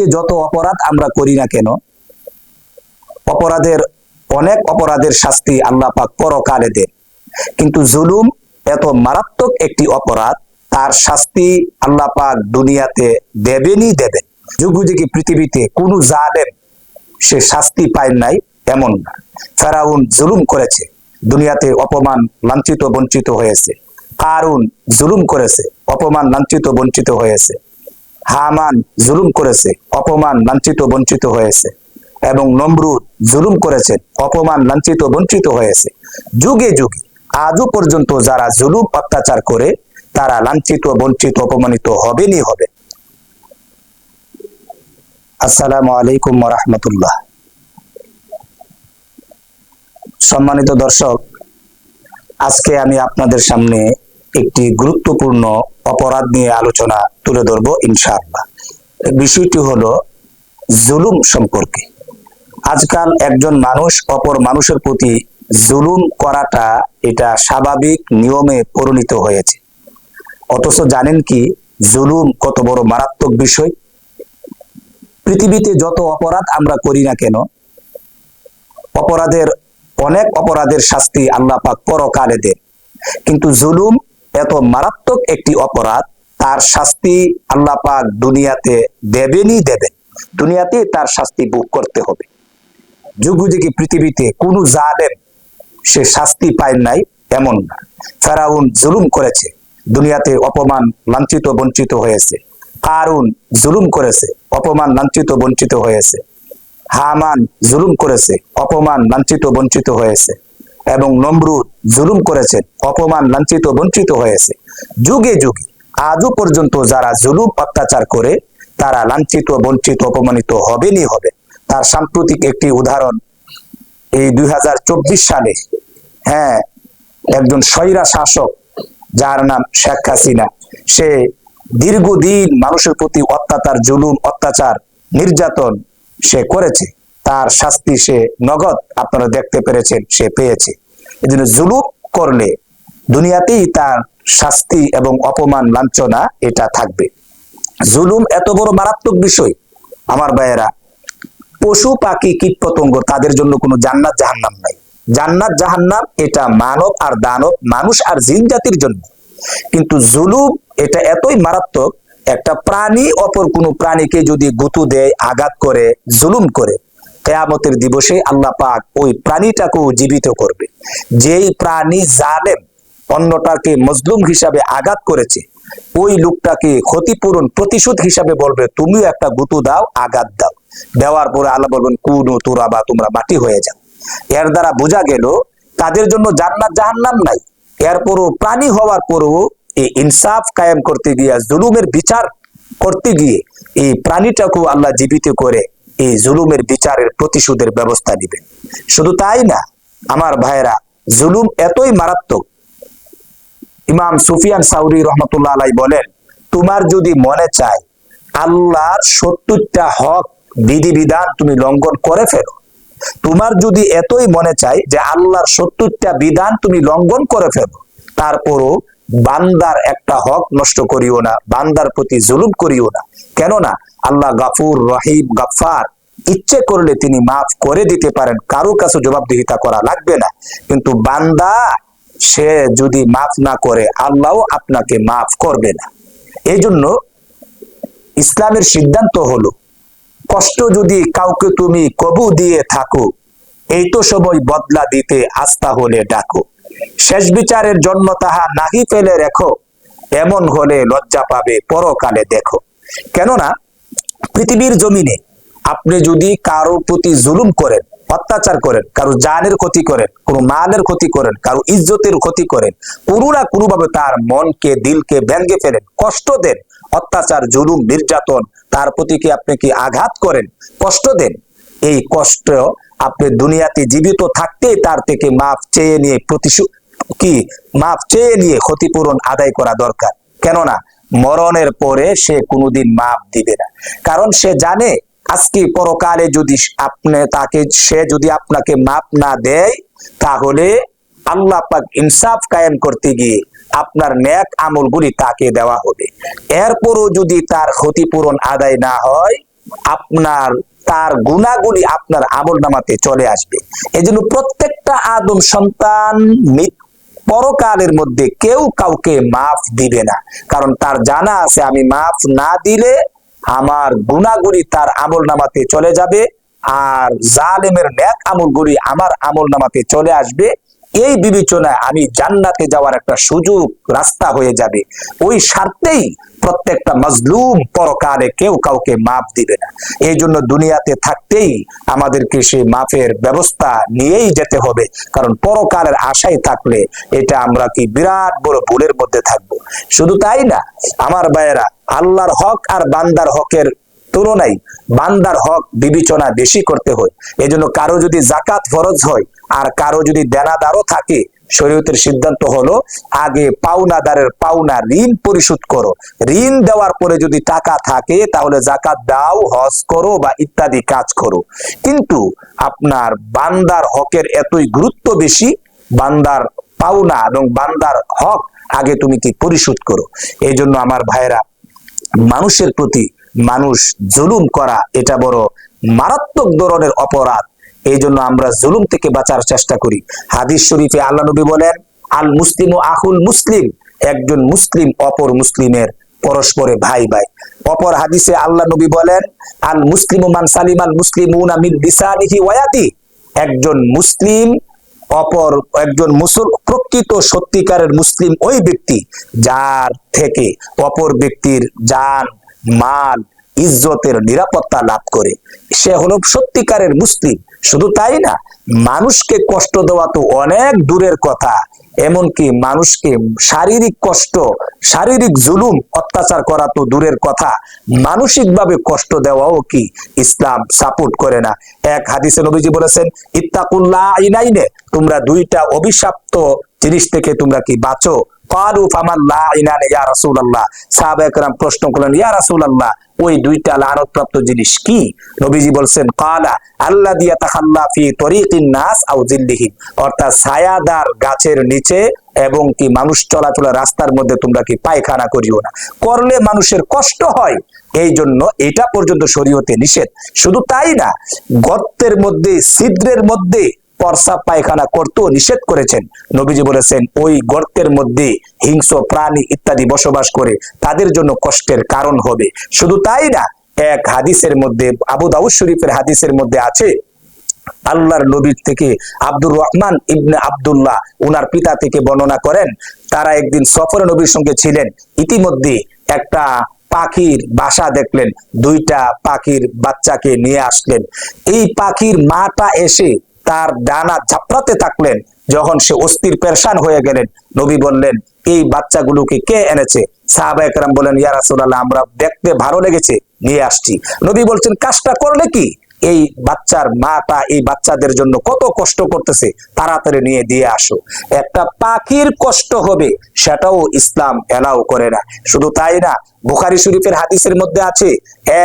পৃথিবীতে যত অপরাধ আমরা করি না কেন, অপরাধের অনেক অপরাধের শাস্তি আল্লাহ পাক পরকালে দেন। কিন্তু জুলুম এত মারাত্মক একটি অপরাধ, তার শাস্তি আল্লাহ পাক দুনিয়াতে দেবেনই দেবেন। যুগুযুগি পৃথিবীতে কোনো জালেম সে শাস্তি পায় নাই, এমন না। ফেরাউন জুলুম করেছে, দুনিয়াতে অপমান লাঞ্ছিত বঞ্চিত হয়েছে। কারুন জুলুম করেছে, অপমান লাঞ্ছিত বঞ্চিত হয়েছে। হামান জুলুম করেছে, অপমান লাঞ্ছিত বঞ্চিত হয়েছে এবং নমরুদ জুলুম করেছে, অপমান লাঞ্ছিত বঞ্চিত হয়েছে। যুগে যুগে, আজও পর্যন্ত যারা জুলুম অত্যাচার করে, তারা লাঞ্ছিত, বঞ্চিত, অপমানিত হবেনই হবে। আসসালামু আলাইকুম রহমতুল্লাহ। সম্মানিত দর্শক, আজকে আমি আপনাদের সামনে একটি গুরুত্বপূর্ণ অপরাধ নিয়ে আলোচনা তুলে ধরব ইনশাআল্লাহ। বিষয়টি হলো জুলুম সম্পর্কে। আজকাল একজন মানুষ অপর মানুষের প্রতি জুলুম করাটা এটা স্বাভাবিক নিয়মে পরিণত হয়েছে। অথচ জানেন কি জুলুম কত বড় মারাত্মক বিষয়? পৃথিবীতে যত অপরাধ আমরা করি না কেন, অপরাধের অনেক অপরাধের শাস্তি আল্লাহ পাক পরকালে দেন। কিন্তু জুলুম এত মারাত্মক একটি অপরাধ, তার শাস্তি আল্লাহ পাক দুনিয়াতে দেবেনই দেবেন। দুনিয়াতে তার শাস্তি ভোগ করতে হবে। যুগযুগি পৃথিবীতে কোনো জালেম সে শাস্তি পায় নাই, এমন না। ফেরাউন জুলুম করেছে, দুনিয়াতে অপমান লাঞ্ছিত, বঞ্চিত হয়েছে। কারুন জুলুম করেছে, অপমান লাঞ্ছিত, বঞ্চিত হয়েছে। হামান জুলুম করেছে, অপমান লাঞ্ছিত, বঞ্চিত হয়েছে। এবং নমরুদ জুলুম করেছেন অপমান, লাঞ্ছিত, বঞ্চিত হয়েছে। যুগে যুগে, আজও পর্যন্ত যারা জুলুম অত্যাচার করে, তারা লাঞ্ছিত, বঞ্চিত, অপমানিত হবেনই হবে। তার সাম্প্রতিক একটি উদাহরণ, এই দুই সালে হ্যাঁ একজন স্বৈরা শাসক, যার নাম শেখ হাসিনা, সে দীর্ঘদিন মানুষের প্রতি অত্যাচার, জুলুম, অত্যাচার, নির্যাতন সে করেছে। তার শাস্তি সে নগদ, আপনারা দেখতে পেরেছেন, সে পেয়েছে। এজন্য জুলুম করলে দুনিয়াতেই তার শাস্তি এবং অপমান, লাঞ্ছনা এটা থাকবে। জুলুম এত বড় মারাত্মক বিষয়। আমার ভাইয়েরা, পশু, পাখি কীট পতঙ্গ তাদের জন্য কোনো জান্নাত জাহান্নাম নাই। জান্নাত জাহান্নাম এটা মানব আর দানব, মানুষ আর জিন জাতির জন্য। কিন্তু জুলুম এটা এতই মারাত্মক, একটা প্রাণী অপর কোনো প্রাণীকে যদি গুতু দেয়, আঘাত করে, জুলুম করে কেয়ামতের দিবসে আল্লাহ পাক ওই প্রাণীটাকেও জীবিত করবে। যেই প্রাণী জালেম অন্যটাকে মজলুম হিসাবে আঘাত করেছে, ওই লোকটাকে ক্ষতিপূরণ প্রতিশোধ হিসাবে বলবে, তুমিও একটা গুতু দাও, আঘাত দাও। দেওয়ার পরে আল্লাহ বলবেন, কুনু তোরা বা তোমরা মাটি হয়ে যাও। এর দ্বারা বোঝা গেল, তাদের জন্য জান্নাত জাহান্নাম নাই। এরপরও প্রাণী হওয়ার পরও এই ইনসাফ কায়েম করতে গিয়ে, জুলুমের বিচার করতে গিয়ে এই প্রাণীটাকেও আল্লাহ জীবিত করে এই জুলুমের বিচারের প্রতিশোধের ব্যবস্থা দিবেন শুধু তাই না, আমার ভাইরা জুলুম এতই মারাত্মক। ইমাম সুফিয়ান সাউরি রহমতুল্লাহ আলাই বলেন, তোমার যদি মনে চায় আল্লাহর সত্তরটা হক, বিধিবিধান তুমি লঙ্ঘন করে ফেলো, তোমার যদি এতই মনে চায় যে আল্লাহর সত্তরটা বিধান তুমি লঙ্ঘন করে ফেলো, তারপরও বান্দার একটা হক নষ্ট করিও না, বান্দার প্রতি জুলুম করিও না। কেননা, আল্লাহ গাফুর, রহিম গাফার ইচ্ছে করলে তিনি মাফ করে দিতে পারেন, কারও কাছে জবাবদিহিতা করা লাগবে না। কিন্তু বান্দা, সে যদি মাফ না করে, আল্লাহ আপনাকে মাফ করবে না। এই জন্য ইসলামের সিদ্ধান্ত হলো, কষ্ট যদি কাউকে তুমি কবু দিয়ে থাকো, এই তো সময় বদলা দিতে আস্থা হলে ডাকো। শেষ বিচারের জন্ম তাহা নাহি ফেলে রেখো। এমন হলে লজ্জা পাবে, পরকালে দেখো। কেননা, পৃথিবীর জমিনে আপনি যদি কারও প্রতি জুলুম করেন, অত্যাচার করেন, কারও জানের ক্ষতি করেন, কোনো মালের ক্ষতি করেন, কারও ইজ্জতের ক্ষতি করেন কোনো না কোনো ভাবে তার মনকে, দিলকে ব্যঙ্গে ফেলেন, কষ্ট দেন, অত্যাচার, জুলুম, নির্যাতন, তার প্রতি কি আপনি কি আঘাত করেন, কষ্ট দেন? এই কষ্ট আপনি দুনিয়াতে জীবিত থাকতেই তার থেকে মাফ চেয়ে নিয়ে প্রতিশোধ কি মাফ চেয়ে নিয়ে ক্ষতিপূরণ আদায় করা দরকার? কেননা, মরণের পরে সে কোনোদিন মাফ দিবে না। কারণ সে জানে, আজকে পরকালে যদি আপনি তাকে, সে যদি আপনাকে মাপ না দেয়, তাহলে আল্লাহ পাক ইনসাফ কায়েম করতে গিয়ে আপনার ন্যাক আমলগুলি তাকে দেওয়া হবে। এরপরও যদি তার ক্ষতিপূরণ আদায় না হয়, আপনার, তার গুণাগুলি আপনার আমল নামাতে চলে আসবে। এই জন্য প্রত্যেকটা আদম সন্তান মৃত- পরকালের মধ্যে কেউ কাউকে মাফ দিবে না। কারণ তার জানা আছে, আমি মাফ না দিলে আমার গুণাগুলি তার আমল নামাতে চলে যাবে আর জালেমের ন্যাক আমলগুলি আমার আমল নামাতে চলে আসবে। এই বিবেচনায় আমি জান্নাতে যাওয়ার একটা সুযোগ, রাস্তা হয়ে যাবে। ওই স্বার্থেই প্রত্যেকটা মজলুম পরকালে কেউ কাউকে মাপ দিবে না। এই জন্য দুনিয়াতে থাকতেই আমাদেরকে সেই মাফের ব্যবস্থা নিয়েই যেতে হবে। কারণ পরকালের আশায় থাকলে এটা আমরা কি বিরাট বড় ভুলের মধ্যে থাকব। শুধু তাই না, আমার ভাইয়েরা, আল্লাহর হক আর বান্দার হকের তুলনায় বান্দার হক বিবেচনা বেশি করতে হয়। এজন্য কারও যদি জাকাত ফরজ হয়, আর কারও যদি দেনাদারও থাকে শরীয়তের সিদ্ধান্ত হলো, আগে পাওনাদারের পাওনা ঋণ পরিশোধ করো। ঋণ দেওয়ার পরে যদি টাকা থাকে, তাহলে জাকাত দাও, হজ করো বা ইত্যাদি কাজ করো। কিন্তু আপনার বান্দার হকের এতই গুরুত্ব বেশি, বান্দার পাওনা এবং বান্দার হক আগে তুমি কি পরিশোধ করো? এই জন্য আমার ভাইরা মানুষের প্রতি মানুষ জুলুম করা, এটা বড় মারাত্মক ধরনের অপরাধ। এই জন্য আমরা জুলুম থেকে বাঁচার চেষ্টা করি। হাদিস শরীফে আল্লাহ নবী বলেন, আল মুসলিম ও আহুল মুসলিম। একজন মুসলিম অপর মুসলিমের পরস্পরে ভাই ভাই। অপর হাদিসে আল্লাহ নবী বলেন, আল মুসলিম মান সালিম আল মুসলিম ওয়ায়াতি একজন মুসলিম অপর, একজন মুসল, প্রকৃত সত্যিকারের মুসলিম ওই ব্যক্তি যার থেকে অপর ব্যক্তির জান, মাল, ইজ্জতের নিরাপত্তা লাভ করে। সে হলো সত্যিকারের মুসলিম। শুধু তাই না, মানুষকে কষ্ট দেওয়া তো অনেক দূরের কথা। এমনকি মানুষকে শারীরিক কষ্ট, শারীরিক জুলুম, অত্যাচার করা তো দূরের কথা। মানসিকভাবে কষ্ট দেওয়াও কি ইসলাম সাপোর্ট করে না? এক হাদিসে নবীজি বলেছেন, ইত্তাকুল্লাহ আইনাইনে, তোমরা দুইটা অভিশাপ্ত জিনিস থেকে তোমরা কি বাঁচো? কালু ফামাল্লাহ ইনানে ইয়া রাসূলুল্লাহ সাহাবা প্রশ্ন করলেন, ইয়া রাসূলুল্লাহ, ওই দুইটা লানতপ্রাপ্ত জিনিস কি? নবীজি বলছেন কালা আল্লাহ দিয়া তাহাল্লা ফি তরিকিন নাস আও জিল্লিহিম অর্থাৎ ছায়াদার গাছের নিচে এবং কি মানুষ চলাচলের রাস্তার মধ্যে তোমরা কি পায়খানা করিও না। করলে মানুষের কষ্ট হয় এই জন্য এটা পর্যন্ত শরীয়তে নিষেধ। শুধু তাই না, গর্তের মধ্যে, ছিদ্রের মধ্যে পরসাব পায়খানা করতেও নিষেধ করেছেন। নবীজি বলেছেন, ওই গর্তের মধ্যে হিংস্র প্রাণী ইত্যাদি বসবাস করে, তাদের জন্য কষ্টের কারণ হবে। শুধু তাই না, এক হাদিসের মধ্যে, আবু দাউদ শরীফের হাদিসের মধ্যে আছে, আল্লাহর নবীর থেকে আব্দুর রহমান ইবনে আব্দুল্লাহ উনার পিতা থেকে বর্ণনা করেন, তারা একদিন সফরে নবীর সঙ্গে ছিলেন, ইতিমধ্যে একটা পাখির বাসা দেখলেন, দুইটা পাখির বাচ্চাকে নিয়ে আসলেন। এই পাখির মাটা এসে তার ডানা ঝাপড়াতে থাকলেন। যখন সে অস্থির পেরেশান হয়ে গেলেন, নবী বললেন, এই বাচ্চাগুলোকে কে এনেছে? সাহাবা বলেন, ইয়া রাসূলুল্লাহ, আমরা দেখতে ভালো লেগেছে, নিয়ে আসছি। নবী বলছেন, কাজটা করলে কি? এই বাচ্চার মাটা এই বাচ্চাদের জন্য কত কষ্ট করতেছে, তাড়াতাড়ি নিয়ে দিয়ে আসো। একটা পাখির কষ্ট হবে, সেটাও ইসলাম এলাও করে না। শুধু তাই না, বুখারি শরীফের হাদিসের মধ্যে আছে,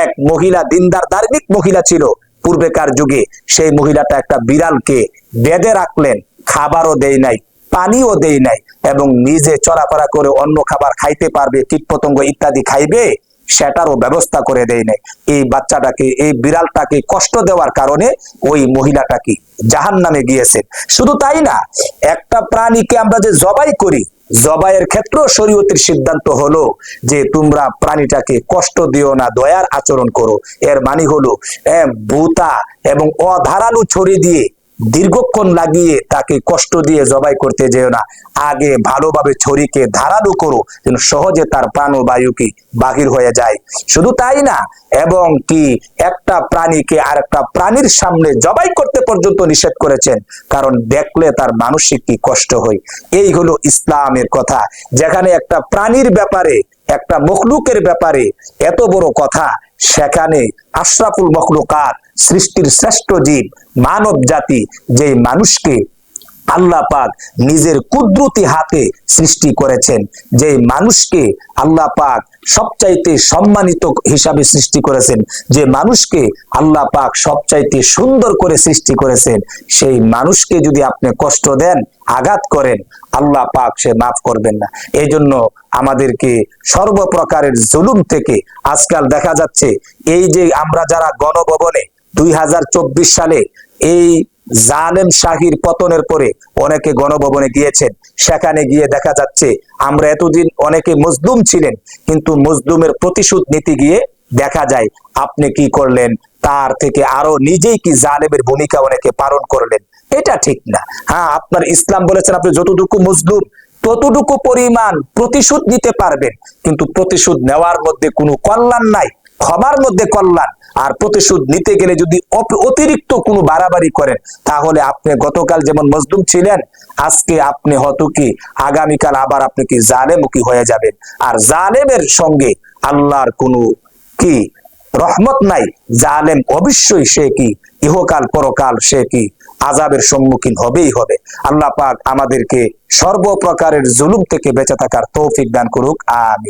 এক মহিলা দিনদার, ধার্মিক মহিলা ছিল পূর্বেকার যুগে সেই মহিলাটা একটা বিড়ালকে বেঁধে রাখলেন, খাবারও দেয় নাই, পানিও দেই নাই এবং নিজে চলাফেরা করে অন্য খাবার খাইতে পারবে কীট পতঙ্গ ইত্যাদি খাইবে, সেটারও ব্যবস্থা করে দেয় নাই। এই বাচ্চাটাকে, এই বিড়ালটাকে কষ্ট দেওয়ার কারণে ওই মহিলাটাকে জাহান নামে গিয়েছে। শুধু তাই না, একটা প্রাণীকে আমরা যে জবাই করি জবাইয়ের ক্ষেত্র শরীয়তের সিদ্ধান্ত হলো যে তোমরা প্রাণীটাকে কষ্ট দিও না, দয়ার আচরণ করো। এর মানে হলো বুতা এবং অধারালু ছড়ি দিয়ে দীর্ঘক্ষণ লাগিয়ে তাকে কষ্ট দিয়ে জবাই করতে যেও না। আগে ভালোভাবে ছড়িকে ধারালো করো, যেন সহজে তার প্রাণবায়ু কি বাহির হয়ে যায়। শুধু তাই না, এবং কি একটা প্রাণীকে আর একটা প্রাণীর সামনে জবাই করতে পর্যন্ত নিষেধ করেছেন, কারণ দেখলে তার মানসিক কি কষ্ট হয়। এই হলো ইসলামের কথা। যেখানে একটা প্রাণীর ব্যাপারে, একটা মখলুকের ব্যাপারে এত বড় কথা, সেখানে আশরাফুল মখলুকাত, সৃষ্টির শ্রেষ্ঠ জীব মানব জাতি যে মানুষকে আল্লাহ পাক নিজের কুদরতি হাতে সৃষ্টি করেছেন, যে মানুষকে আল্লাহ পাক সবচাইতে সম্মানিত হিসাবে সৃষ্টি করেছেন, যে মানুষকে আল্লাহ পাক সবচাইতে সুন্দর করে সৃষ্টি করেছেন, সেই মানুষকে যদি আপনি কষ্ট দেন, আঘাত করেন, আল্লাহ পাক সে মাফ করবেন না। এই জন্য আমাদেরকে সর্বপ্রকারের জুলুম থেকে আজকাল দেখা যাচ্ছে, এই যে আমরা যারা গণভবনে দুই হাজার চব্বিশ সালে এই জালেম শাহির পতনের পরে অনেকে গণভবনে গিয়েছেন। সেখানে গিয়ে দেখা যাচ্ছে আমরা এতদিন অনেকে মজলুম ছিলেন, কিন্তু মজলুমের প্রতিশোধ নিতে গিয়ে দেখা যায় আপনি কি করলেন, তার থেকে আরও নিজেই কি জালেমের ভূমিকা অনেকে পালন করলেন, এটা ঠিক না। হ্যাঁ আপনার ইসলাম বলেছেন আপনি যতটুকু মজলুম, ততটুকু পরিমাণ প্রতিশোধ নিতে পারবেন, কিন্তু প্রতিশোধ নেওয়ার মধ্যে কোনো কল্যাণ নাই। ক্ষমার মধ্যে কল্যাণ আর প্রতিশোধ নিতে গেলে যদি অতিরিক্ত কোনো বাড়াবাড়ি করেন, তাহলে আপনি গতকাল যেমন মজলুম ছিলেন, আজকে আপনি হয়তো কি আগামীকাল আবার আপনি কি জালেমুখী হয়ে যাবেন। আর জালেমের সঙ্গে আল্লাহর কোনো কি রহমত নাই। জালেম অবশ্যই সে কি ইহকাল পরকাল সে কি আজাবের সম্মুখীন হবেই হবে। আল্লাহ পাক আমাদেরকে সর্বপ্রকারের জুলুম থেকে বেঁচে থাকার তৌফিক দান করুক। আমিন।